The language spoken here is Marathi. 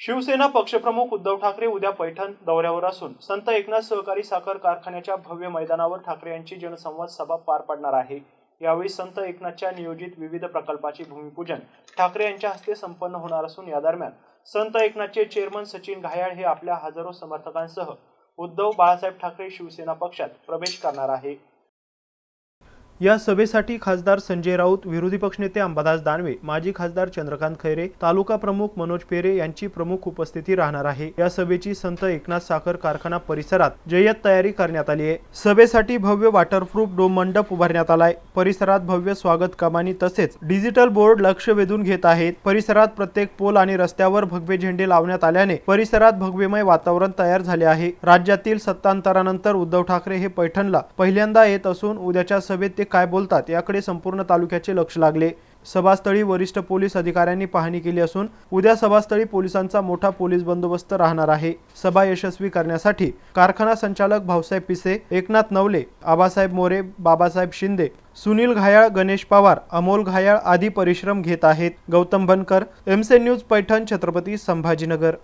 शिवसेना पक्षप्रमुख उद्धव ठाकरे उद्या पैठण दौऱ्यावर असून संत एकनाथ सहकारी साखर कारखान्याच्या भव्य मैदानावर ठाकरे यांची जनसंवाद सभा पार पडणार आहे. यावेळी संत एकनाथच्या नियोजित विविध प्रकल्पाचे भूमिपूजन ठाकरे यांच्या हस्ते संपन्न होणार असून या दरम्यान संत एकनाथचे चेअरमन सचिन घायाळ हे आपल्या हजारो समर्थकांसह उद्धव बाळासाहेब ठाकरे शिवसेना पक्षात प्रवेश करणार आहे. या सभेसाठी खासदार संजय राऊत विरोधी पक्षनेते अंबादास दानवे माजी खासदार चंद्रकांत खैरे तालुका प्रमुख मनोज पेरे यांची प्रमुख उपस्थिती राहणार आहे. या सभेची संत एकनाथ साखर कारखाना परिसरात जय्यत तयारी करण्यात आली आहे. सभेसाठी भव्य वॉटरप्रूफ डोम मंडप उभारण्यात आलाय. परिसरात भव्य स्वागत कमानी तसेच डिजिटल बोर्ड लक्ष वेधून घेत आहेत. परिसरात प्रत्येक पोल आणि रस्त्यावर भगवे झेंडे लावण्यात आल्याने परिसरात भगवेमय वातावरण तयार झाले आहे. राज्यातील सत्तांतरानंतर उद्धव ठाकरे हे पैठणला पहिल्यांदा येत असून उद्याच्या सभेत ते काय बोलतात याकडे संपूर्ण तालुक्याचे लक्ष लागले. सभास्थळी वरिष्ठ पोलीस अधिकाऱ्यांनी पाहणी केली असून उद्या सभास्थळी पोलिसांचा मोठा पोलीस बंदोबस्त राहणार आहे. सभा यशस्वी करण्यासाठी कारखाना संचालक भाऊसाहेब पिसे एकनाथ नवले आबासाहेब मोरे बाबासाहेब शिंदे सुनील घायाळ गणेश पवार अमोल घायाळ आदी परिश्रम घेत आहेत. गौतम बनकर एमसे न्यूज पैठण छत्रपती संभाजीनगर.